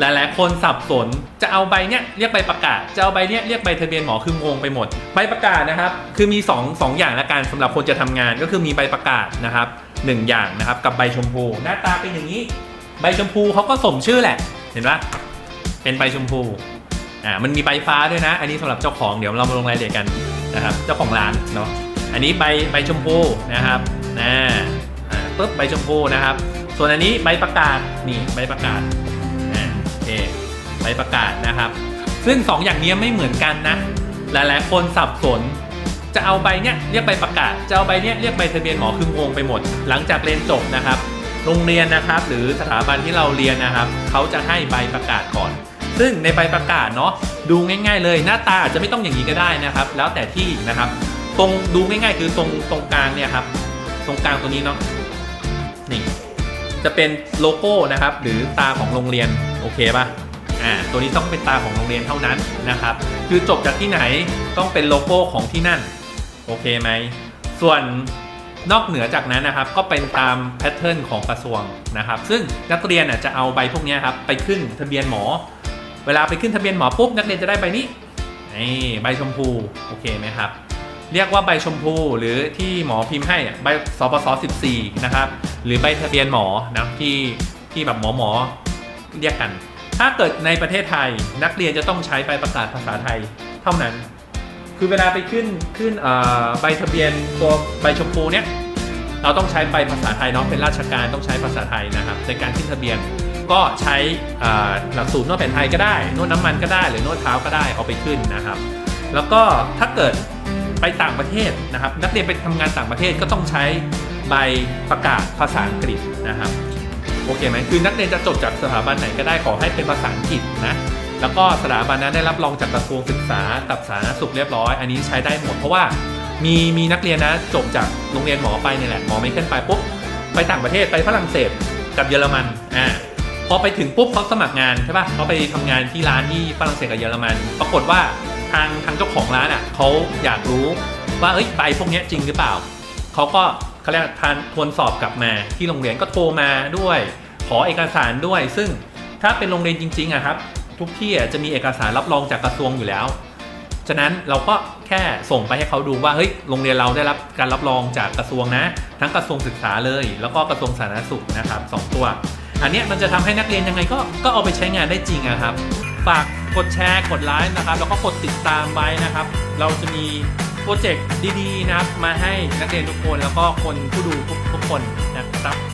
หลายๆ คนสับสน จะเอาใบเนี้ยเรียกใบประกาศ จะเอาใบเนี้ยเรียกใบทะเบียนหมอคืองงไปหมด ใบประกาศนะครับ คือมี2งอย่างละกันสำหรับคนจะทำงานก็คือมีใบประกาศนะครับหนึ่งอย่างนะครับกับใบชมพู หน้าตาเป็นอย่างนี้ ใบชมพูเขาก็สมชื่อแหละ เห็นปะเป็นใบชมพูอ่ามันมีใบฟ้าด้วยนะ อันนี้สำหรับเจ้าของเดี๋ยวเรามาลงรายละเอียดกันนะครับเจ้าของร้านเนาะอันนี้ใบใบชมพูนะครับนะอ่าปึ๊บใบชมพูนะครับ ส่วนอันนี้ใบประกาศนี่ใบประกาศ อ่าโอเคใบประกาศนะครับ ซึ่งสองอย่างนี้ไม่เหมือนกันนะ หลายๆ คนสับสน จะเอาใบเนี้ยเรียกใบประกาศ จะเอาใบเนี้ยเรียกใบทะเบียนหมอคืองงไปหมด หลังจากเรียนจบนะครับ โรงเรียนนะครับ หรือสถาบันที่เราเรียนนะครับ เขาจะให้ใบประกาศก่อน ซึ่งในใบประกาศเนาะดูง่าย ๆ เลยหน้าตาอาจจะไม่ต้องอย่างนี้ก็ได้นะครับ แล้วแต่ที่นะครับ ตรงดูง่าย ๆ คือตรงตรงกลางเนี่ยครับตรงกลางตัวนี้เนาะนี่จะเป็นโลโก้นะครับ หรือตาของโรงเรียน โอเคป่ะอ่าตัวนี้ต้องเป็นตาของโรงเรียนเท่านั้นนะครับ คือจบจากที่ไหนต้องเป็นโลโก้ของที่นั่น โอเคไหม ส่วนนอกเหนือจากนั้นนะครับ ก็เป็นตามแพทเทิร์นของกระทรวงนะครับ ซึ่งนักเรียนจะเอาใบพวกนี้ครับไปขึ้นทะเบียนหมอ เวลาไปขึ้นทะเบียนหมอปุ๊บนักเรียนจะได้ใบนี้นี่ใบชมพูโอเคไหมครับ เรียกว่าใบชมพูหรือที่หมอพิมพ์ให้อะใบสปส14นะครับ หรือใบทะเบียนหมอนะที่ที่แบบหมอหมอ เรียกกัน ถ้าเกิดในประเทศไทยนักเรียนจะต้องใช้ใบประกาศภาษาไทยเท่านั้น คือเวลาไปขึ้นขึ้นใบทะเบียนตัวใบชมพูเนี่ยเราต้องใช้ใบภาษาไทยเนาะเป็นราชการต้องใช้ภาษาไทยนะครับในการขึ้นทะเบียนก็ใช้หลักสูตรนวดแผนไทยก็ได้ นวดน้ำมันก็ได้หรือนวดเท้าก็ได้เอาไปขึ้นนะครับ แล้วก็ถ้าเกิดไปต่างประเทศนะครับ นักเรียนไปทำงานต่างประเทศก็ต้องใช้ใบประกาศภาษาอังกฤษนะครับ โอเคไหมคือนักเรียนจะจบจากสถาบันไหนก็ได้ขอให้เป็นภาษาอังกฤษนะแล้วก็สถาบันนั้นได้รับรองจากกระทรวงศึกษากับสาธารณสุขเรียบร้อย อันนี้ใช้ได้หมดเพราะว่ามีมีนักเรียนนะจบจากโรงเรียนหมอไปเนี่ยแหละหมอไม่ขึ้นไปปุ๊บไปต่างประเทศไปฝรั่งเศสกับเยอรมันอ่าพอไปถึงปุ๊บเขาสมัครงานใช่ป่ะเขาไปทำงานที่ร้านที่ฝรั่งเศสกับเยอรมัน ปรากฏว่าทางทางเจ้าของร้านอะเขาอยากรู้ว่าเอ้ยใบพวกนี้จริงหรือเปล่าเขาก็ เขาเรียกทานทวนสอบกลับมา ที่โรงเรียนก็โทรมาด้วย ขอเอกสารด้วย ซึ่งถ้าเป็นโรงเรียนจริงๆอะครับ ทุกที่จะมีเอกสารรับรองจากกระทรวงอยู่แล้ว ฉะนั้นเราก็แค่ส่งไปให้เขาดูว่าเฮ้ยโรงเรียนเราได้รับการรับรองจากกระทรวงนะ ทั้งกระทรวงศึกษาเลย แล้วก็กระทรวงสาธารณสุขนะครับสองตัว อันนี้มันจะทำให้นักเรียนยังไงก็ก็เอาไปใช้งานได้จริงอะครับฝากกดแชร์กดไลค์นะครับแล้วก็กดติดตามไว้นะครับ เราจะมี โปรเจกต์ดีๆนะครับ มาให้นักเรียนทุกคนแล้วก็คนผู้ดูทุกคนนะครับ